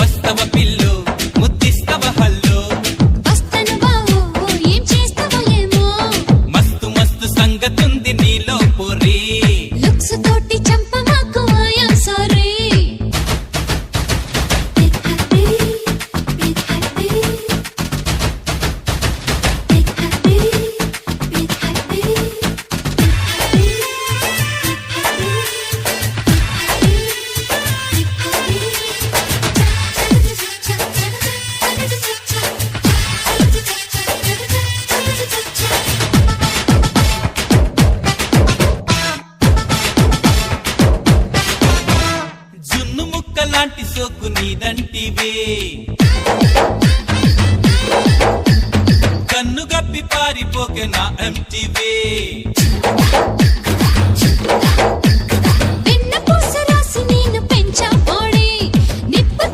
वस्तव पिल्ल కన్ను ముక్క లాంటి సోకు నీదంటివే. కన్ను గప్పి పారిపోక నా ఎంటివే